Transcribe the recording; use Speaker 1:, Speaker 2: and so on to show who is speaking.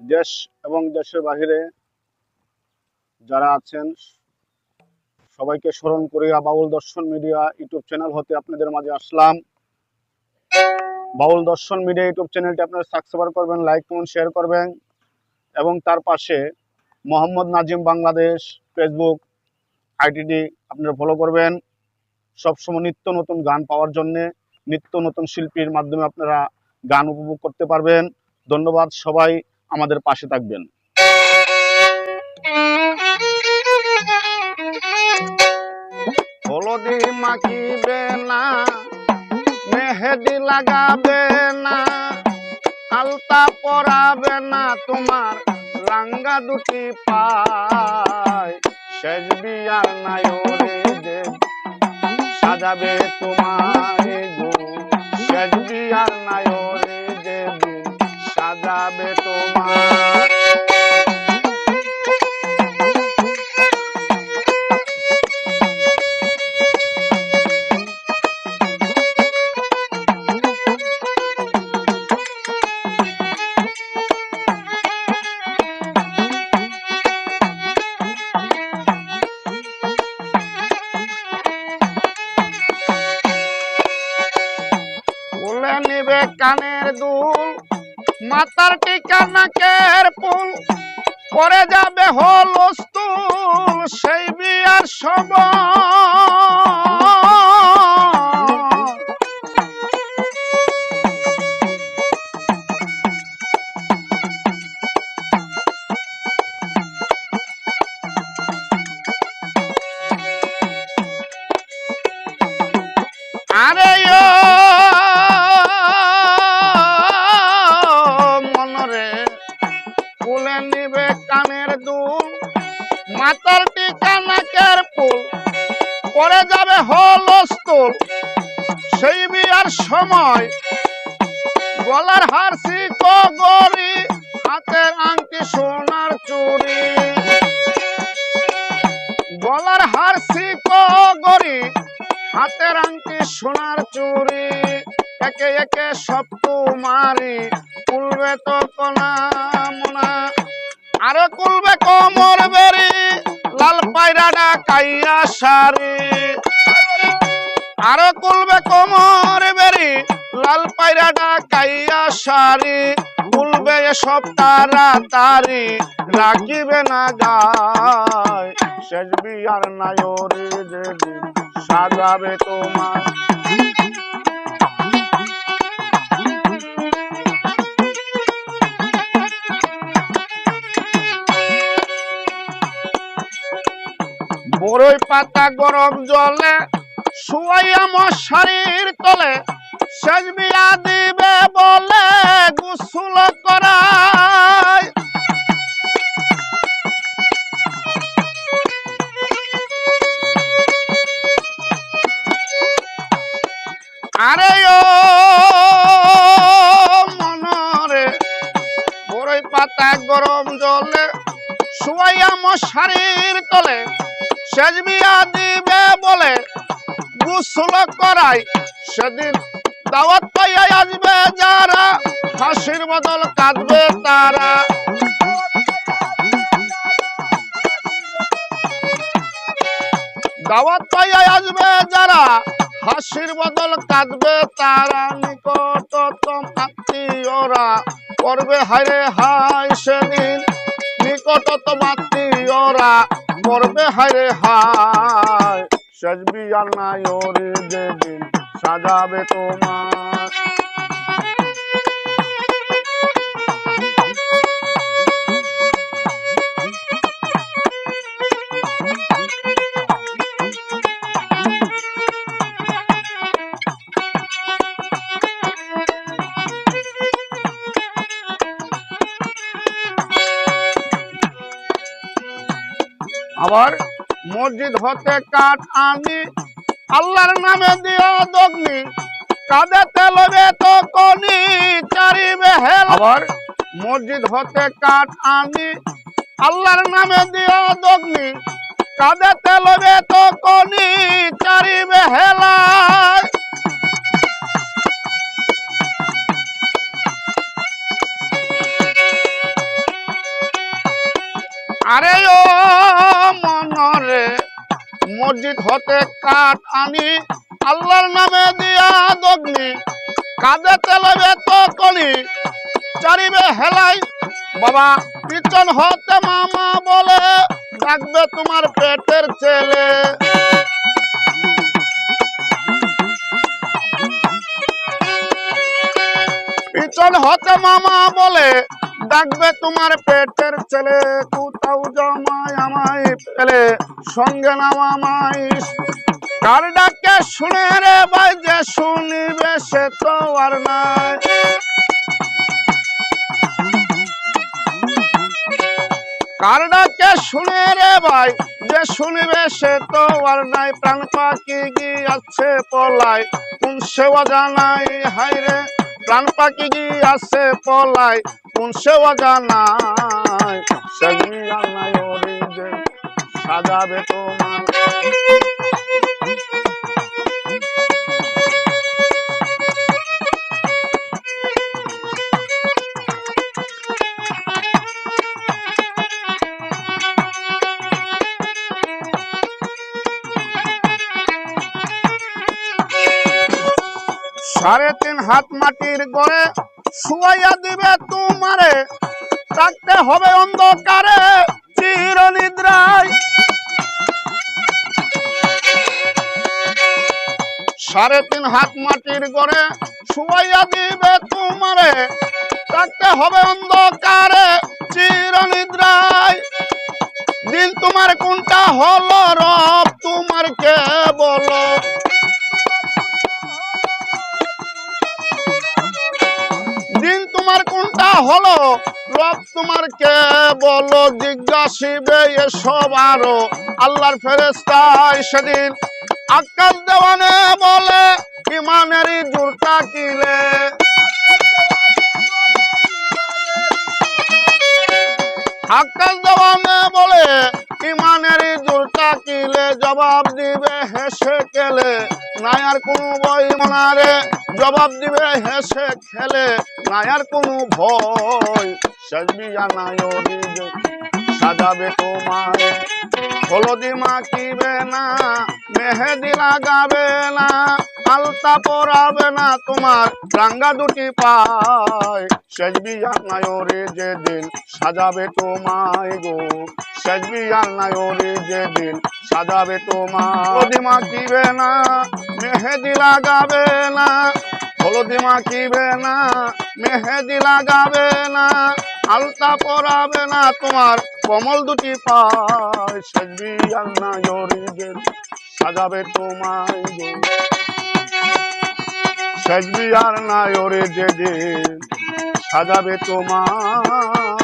Speaker 1: দেশ এবং দেশের বাহিরে যারা আছেন, সবাইকে স্মরণ করিয়া বাউল দর্শন মিডিয়া ইউটিউব চ্যানেল হতে আপনাদের মাঝে আসলাম। বাউল দর্শন মিডিয়া ইউটিউব চ্যানেলটি আপনারা সাবস্ক্রাইব করবেন লাইক কমেন্ট শেয়ার করবেন এবং তার পাশে মোহাম্মদ নাজিম বাংলাদেশ ফেসবুক আইটিডি আপনারা ফলো করবেন। সবসময় নিত্য নতুন গান পাওয়ার জন্যে নিত্য নতুন শিল্পীর মাধ্যমে আপনারা গান উপভোগ করতে পারবেন। ধন্যবাদ সবাই। আমাদের পাশে থাকবেন। হলদি মাখিবে মেহেদি লাগাবে না, আলতা পরাবে না তোমার রাঙ্গা দুটি পায়। শেষ বিয়ার সাজাবে তোমার গো শেষ বিয়ার নায়রে দেবী সাজাবে তোমার মাথার টিকা নাকের পুল পরে যাবে হলস্তুল সেই বিয়ার সময় মাথার টিকা নাকের ফুল পরে যাবে হলস্তুল সেই বিয়ার সময় গলার হারসি গরি হাতের আংটি সোনার চুরি গলার হারসি গরি হাতের আংটি সোনার চুরি একে একে সব মারি কুলবে তো কোনা মোনা, আরও কুলবে কোমর বেরি। লাল পায়রাডা কাইয়া সারি। আরও কুলবে কোমর বেরি, লাল পায়রাডা কাইয়া সারি। কুলবে সব তারা তারি, রাখিবে না গায়। শেষ বিয়ার নায়রে দেবী সাজাবে তোমার। বড়ই পাতা গরম জলে, শুয়াইয়া মশারির তলে, শেষ বিয়া দিবে বলে গুসুল করায় আরে ও মনরে বড়ই পাতা গরম জলে, শুয়াইয়া মশারির তলে শেষ দিবে বলে গুসল করাই সেদিন দাওয়াত পাইয়া আসবে যারা, হাসির বদল কাঁদবে তারা। দাওয়াত পাইয়া আসবে যারা, হাসির বদল কাঁদবে তারা। নিকটতম আত্মীয়রা করবে হায় হায় সেদিন নিকটতম আত্মীয়রা মরবে হায় হায় শেষ আর নাই ওরে যেদিন সাজাবে তোমার। আবার মসজিদ হতে কাঠ আনি। আল্লাহর নামে দিও দগ্নি কাঁদে তেলবে তো কনি চারিবে হেল আবার মসজিদ হতে কাঠ আনি। আল্লাহর নামে দিও দগ্নি কাঁদে তেলবে তো কনি চারিবে হতে কাঠ আনি, আল্লাহর নামে দিয়া দগ্নি, কাঁধে তেলবে তো কলি, চারিবে হেলাই, বাবা, পিছন হতে মামা বলে, ডাকবে তোমার পেটের ছেলে। পিছন হতে মামা বলে ডাকবে তোমার পেটের ছেলে, কোথাও জমায় আমায় পেলে সঙ্গে নাও আমায়। কার ডাকে শুনে রে ভাই, যে শুনিবে সে তো আর নাই। কার ডাকে শুনে রে ভাই, যে শুনিবে সে তো আর নাই। প্রাণ পাখি আছে পলাই কোন সেবা জানাই হাই রে। প্রাণ পাখি আছে পলাই কোন সেবা জানাই সেগুলি জানাই ওরে সাজাবে তোমার। সাড়ে তিন হাত মাটির গড়ে শুয়াইয়া দিবে তোমারে থাকতে হবে অন্ধকারে চির নিদ্রায় সাড়ে তিন হাত মাটির গড়ে শুয়াইয়া দিবে তোমারে। থাকতে হবে অন্ধকারে চির নিদ্রায় দিন তোমার কোনটা হলো রব, তোমার কে বলো? হলো, রব তোমার কে বলো, জিজ্ঞাসিবে এসব আরও। আল্লাহর ফেরেস্তায় সেদিন আকাশ দেওয়ানে বলে, ইমানেরই জোরটা কিলে। আকাশ দেওয়ানে বলে, ইমানেরই জোরটা কিলে জবাব দিবে হেসে কেলে নাই আর কোনো বই মনারে, জবাব দিবে হেসে খেলে। নাই আর কোনো ভয় সাজবি জানাই সাজাবে তোমার। হলদি মাখিবে না, মেহেদি লাগাবে না আলতা পরাবে না তোমার, রাঙ্গা দুটি পায়। সেজবি জানাই ওরে যেদিন সাজাবে তোমায় গো সেজবি জানাই ওরে যেদিন সাজাবে তোমার হলদি মাখিবে না, মেহেদি লাগাবে না, হলদি মাখিবে না, মেহেদি লাগাবে না আলতা পরাবে না তোমার, কমল দুটি পায়। সেজবি আল্লাহ সাজাবে তোমায় গো। সেজবি আর না ওরে যেদিন সাজাবে তোমার